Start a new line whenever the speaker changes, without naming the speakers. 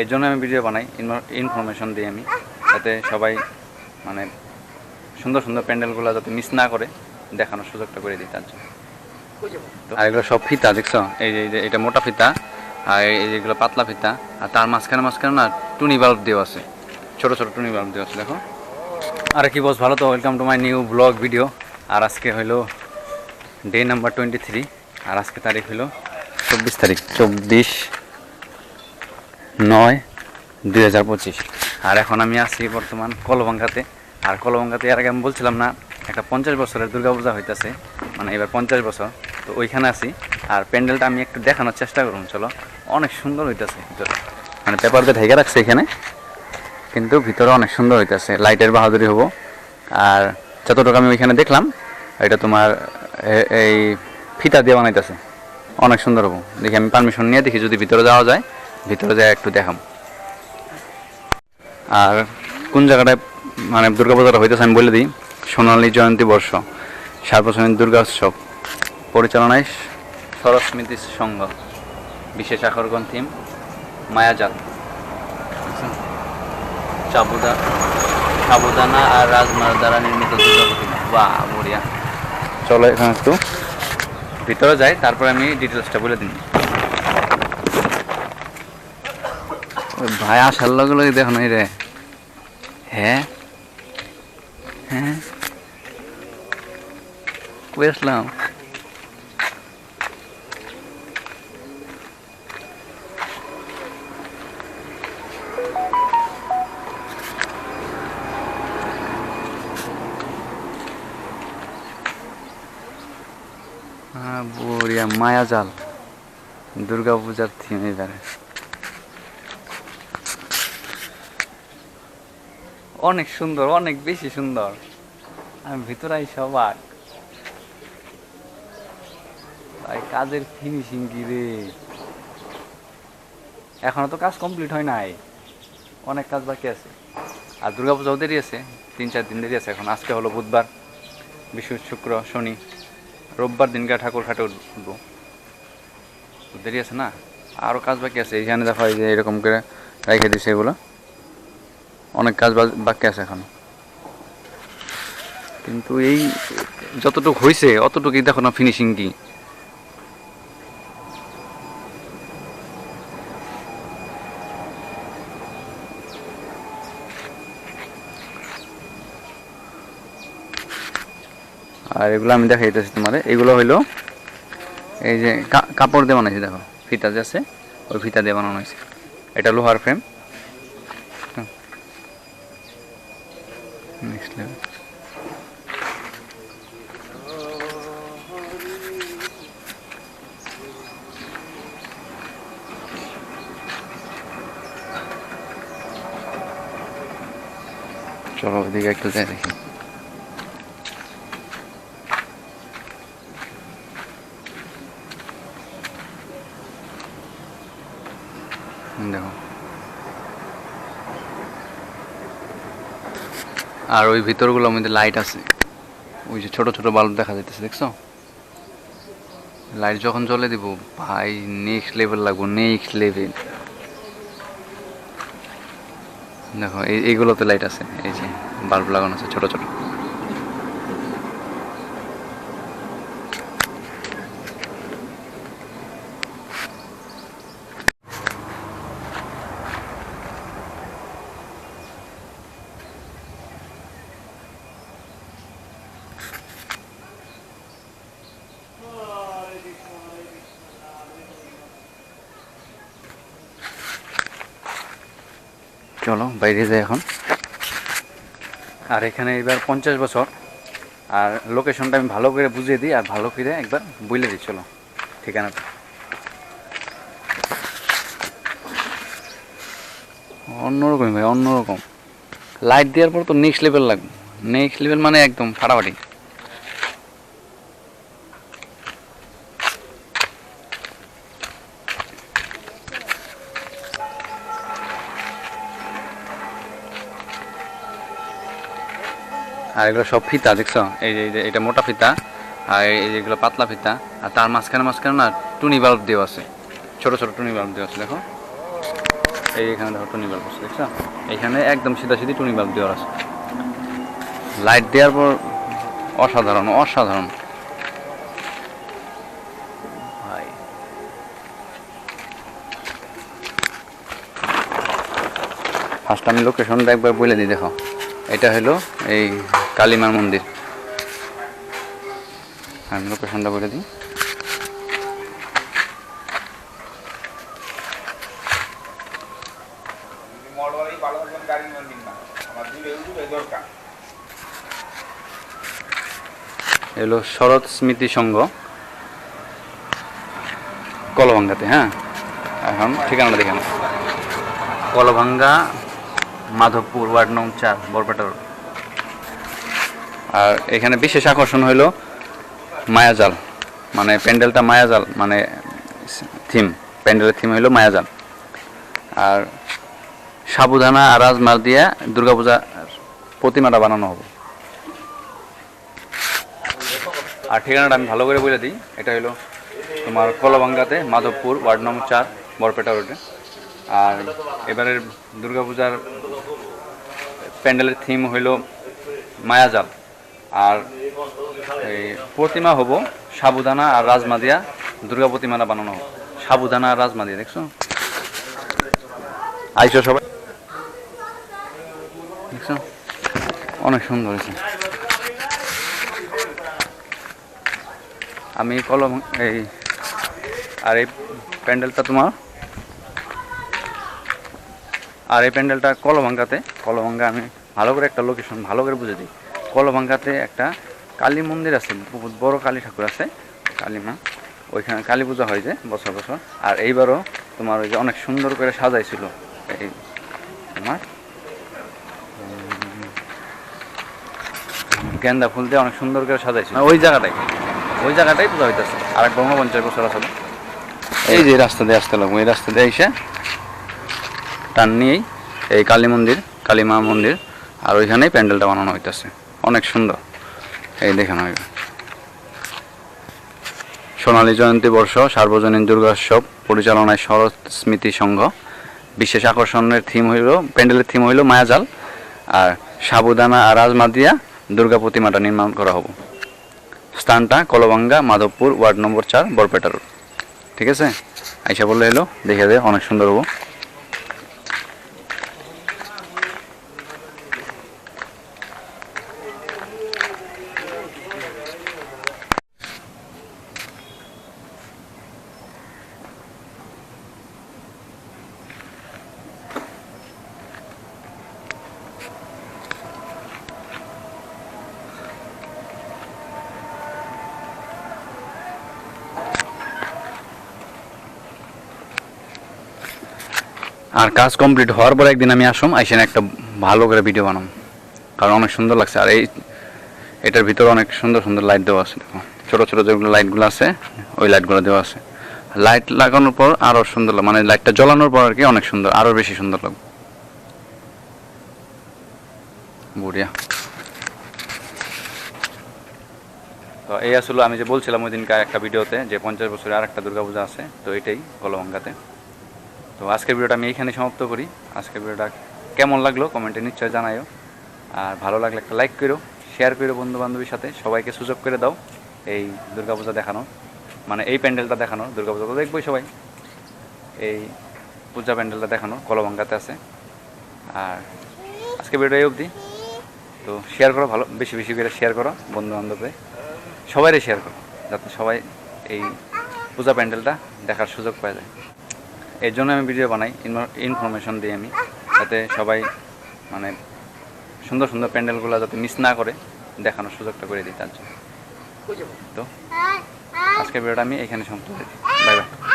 এর জন্য আমি ভিডিও বানাই ইনফরমেশন দিই আমি, যাতে সবাই মানে সুন্দর সুন্দর প্যান্ডেলগুলো যাতে মিস না করে, দেখানোর সুযোগটা করে দিই তার জন্য। আর এগুলো সব ফিতা, দেখছ? এই যে এটা মোটা ফিতা, আর এই যেগুলো পাতলা ফিতা, আর তার মাঝখানে মাঝখানে না টুনি বাল্ব দেওয়া আছে। ছোট ছোট টুনি বাল্ব দেওয়া আছে, দেখো। আর কি বস ভালো তো? Welcome to my new blog video আর আজকে হইল ডে নাম্বার টোয়েন্টি থ্রি আর আজকে তারিখ হইল চব্বিশ তারিখ, চব্বিশ নয়, দুই হাজার পঁচিশ। আর এখন আমি আছি বর্তমান কলবাঙ্গাতে। আর কলবাঙ্গাতে এর আগে আমি বলছিলাম না, একটা পঞ্চাশ বছরের দুর্গাপূজা হইতেছে মানে এবার পঞ্চাশ বছর। তো ওইখানে আছি, আর প্যান্ডেলটা আমি একটু দেখানোর চেষ্টা করুন, চলো। অনেক সুন্দর হইতেছে ভিতরে। মানে পেপার দিয়ে ঢেকে রাখছে এখানে, কিন্তু ভিতরে অনেক সুন্দর হইতেছে। লাইটের বাহাদুরি হব। আর যতটুকু আমি ওইখানে দেখলাম, এটা তোমার এই ফিতা দিয়ে বানাইতেছে। অনেক সুন্দর হব। দেখি আমি পারমিশন নিয়ে দেখি যদি ভিতরে যাওয়া যায়। ভিতরে যায় একটু দেখাম। আর কোন জায়গাটায় মানে দুর্গাপূজাটা হইতেছে আমি বলে দিই, সোনালী জয়ন্তী বর্ষ, সার্বজনীন দুর্গা উৎসব পরিচালনায় সরস্মৃতি সংঘ, বিশেষ আকর্ষণ থিম মায়াজাত চাবুদা সাবুদানা আর রাজমার দ্বারা নির্মিত দুর্গা বা বড়িয়া। চলো এখানে একটু ভিতরে যাই, তারপরে আমি ডিটেলসটা বলে দিন ওই ভাই আসার লগে লগে দেখো নাই রে হ্যাঁ? হ্যাঁ? বড়িয়া মায়াজাল। দুর্গা পূজার থিম এবারে। অনেক সুন্দর, অনেক বেশি সুন্দর। আমি ভিতরে আই সবাক। ভাই, কাজের ফিনিশিং কি রে? এখনও তো কাজ কমপ্লিট হয় নাই। অনেক কাজ বাকি আছে। আর দুর্গাপূজাও দেরি আছে, তিন চার দিন দেরি আছে এখন। আজকে হলো বুধবার বৃহস্পতি শুক্র, শনি। রোববার দিনকে ঠাকুর খাটে উঠবো। দেরি আছে না? আরও কাজ বাকি আছে এইখানে দেখো এই যে এরকম করে রেখে দিছে এগুলো। অনেক কাজ বাকি আছে এখন। কিন্তু এই যতটুকু হয়েছে অতটুকুই দেখো না ফিনিশিং কি। আর এগুলো আমি দেখাইতেছি তোমার এগুলো হইল এই যে কাপড় দিয়ে বানাইছি, দেখো। ফিতা যে আছে, ওই ফিতা দিয়ে বানানো হয়েছে। এটা লোহার ফ্রেম নেক্সট লেভেল চলো ওইদিকে একটু যাই দেখি দেখো আর ওই ভিতরগুলোর মধ্যে লাইট আছে। ওই যে ছোট ছোট বাল্ব দেখা যাইতেছে, দেখছ? লাইট যখন জ্বলে দিব, ভাই নেক্সট লেভেল লাগবো নেক্সট লেভেল দেখো, এই, এইগুলোতে লাইট আছে, এই যে বাল্ব লাগানো আছে ছোট ছোট। চলো, বাইরে যাই এখন। আর এখানে এবার পঞ্চাশ বছর। আর লোকেশনটা আমি ভালো করে বুঝিয়ে দিই, আর ভালো করে একবার বলে দিই, চলো। ঠিকানাটা। অন্যরকম ভাই, অন্যরকম। লাইট দেওয়ার পর তো নেক্সট লেভেল লাগবে। নেক্সট লেভেল মানে একদম ফাটাফাটি। আর এগুলো সব ফিতা, দেখছ? এই যে এটা মোটা ফিতা, আর এই যেগুলো পাতলা ফিতা, আর তার মাঝখানে মাঝখানে না টুনি বাল্ব দেওয়া আছে। ছোট ছোট টুনি বাল্ব দেওয়া আছে, দেখো। এই এখানে দেখো টুনি বাল্ব আছে, দেখছ? এইখানে একদম সিধা সিধি টুনি বাল্ব দেওয়ার আছে। লাইট দেওয়ার পর অসাধারণ অসাধারণ। ফার্স্ট আমি লোকেশনটা একবার বলে দিই, দেখো। এটা হলো এই কালীমার মন্দির। আমি লোকেশনটা বলে দিই। এলো শরৎ স্মৃতি সংঘ কলভাঙ্গাতে হ্যাঁ? এখন ঠিকানাটা দেখে নাও। কলভাঙ্গা মাধবপুর ওয়ার্ড নং চার বরপেটা রোড। আর এখানে বিশেষ আকর্ষণ হলো মায়াজাল মানে প্যান্ডেলটা মায়াজাল মানে থিম প্যান্ডেলের থিম হলো মায়াজাল। আর সাবুদানা আর রাজমার দিয়ে দুর্গাপূজা প্রতিমাটা বানানো হবে। আর ঠিকানাটা আমি ভালো করে বলে দিই, এটা হলো তোমার কলবাঙ্গাতে মাধবপুর, ওয়ার্ড নম্বর চার, বরপেটা রোডে। আর এবারের দুর্গাপূজার প্যান্ডেলের থিম হইল মায়াজাল। আর এই প্রতিমা হব সাবুদানা আর রাজমা দিয়া দুর্গা প্রতিমাটা বানানো হবে। সাবুদানা আর রাজমা দিয়ে দেখছ? আইসো সবাই। দেখছ? অনেক সুন্দর হয়েছে। আমি কলম এই আর এই প্যান্ডেলটা তোমার? আর এই প্যান্ডেলটা কলভাঙ্গাতে কলভাঙ্গা আমি ভালো করে একটা লোকেশন ভালো করে বুঝে দিই। কলভাঙ্গাতে একটা কালী মন্দির আছে বহুত বড় কালী ঠাকুর আছে কালী মা। ওইখানে কালী পূজা হয় যে বছর বছর। আর এইবারও তোমার ওই যে অনেক সুন্দর করে সাজাইছিল এই তোমার গেন্দা ফুল দিয়ে অনেক সুন্দর করে সাজাইছিল। ওই জায়গাটাই ওই জায়গাটাই পূজা হইতেছে। আর এক পঞ্চাশ বছর আসলে এই যে রাস্তা দিয়ে আসতে লাগবো এই রাস্তা দিয়ে এসে টান নিয়েই এই কালী মন্দির কালী মা মন্দির আর ওইখানেই প্যান্ডেলটা বানানো হইতেছে। অনেক সুন্দর। এই দেখেন সোনালী জয়ন্তী বর্ষ, সার্বজনীন দুর্গোৎসব, পরিচালনায় শরৎ স্মৃতি সংঘ। বিশেষ আকর্ষণের থিম হইল, প্যান্ডেলের থিম হইল মায়াজাল। আর সাবুদানা আর রাজমা দিয়া দুর্গা প্রতিমাটা নির্মাণ করা হবে। স্থানটা কলবাঙ্গা, মাধবপুর, ওয়ার্ড নম্বর চার, বরপেটা ঠিক আছে? আইসা বললে এলো, দেখে দে, অনেক সুন্দর হব। আর কাজ কমপ্লিট হওয়ার পর একদিন আমি আসুম আইসেন একটা ভালো করে ভিডিও বানাম। কারণ অনেক সুন্দর লাগছে। আর এই, এটার ভিতরে অনেক সুন্দর সুন্দর লাইট দেওয়া আছে, দেখো। ছোটো ছোটো যেগুলো লাইটগুলো আছে, ওই লাইটগুলো দেওয়া আছে। লাইট লাগানোর পর আরও সুন্দর মানে লাইটটা জ্বলানোর পর আর কি অনেক সুন্দর আরও বেশি সুন্দর লাগবে বঢ়িয়া তো এই আসলে আমি যে বলছিলাম ওই দিনকার একটা ভিডিওতে যে পঞ্চাশ বছরে আর একটা দুর্গাপূজা আছে, তো এটাই কলভাঙ্গাতে তো আজকের ভিডিওটা আমি এইখানে সমাপ্ত করি। আজকের ভিডিওটা কেমন লাগল কমেন্টে নিশ্চয় জানাইও আর ভালো লাগলে একটা লাইক করো শেয়ার করো বন্ধু বান্ধবীর সাথে, সবাইকে সুযোগ করে দাও এই দুর্গাপূজা দেখানো মানে এই প্যান্ডেলটা দেখানো দুর্গাপূজা তো দেখবোই সবাই। এই পূজা প্যান্ডেলটা দেখানো কলভাঙ্গাতে আছে। আর আজকে ভিডিও এই অবধি। তো শেয়ার করো ভালো, বেশি বেশি করে শেয়ার করো বন্ধু বান্ধবদের সবাইরে শেয়ার করো, যাতে সবাই এই পূজা প্যান্ডেলটা দেখার সুযোগ পাওয়া যায়। এর জন্য আমি ভিডিও বানাই ইনফরমেশন দিই আমি, যাতে সবাই মানে সুন্দর সুন্দর প্যান্ডেলগুলো যাতে মিস না করে, দেখানোর সুযোগটা করে দিই তার জন্য। তো, আজকের ভিডিওটা আমি এখানে সম্পূর্ণ বাই বাই।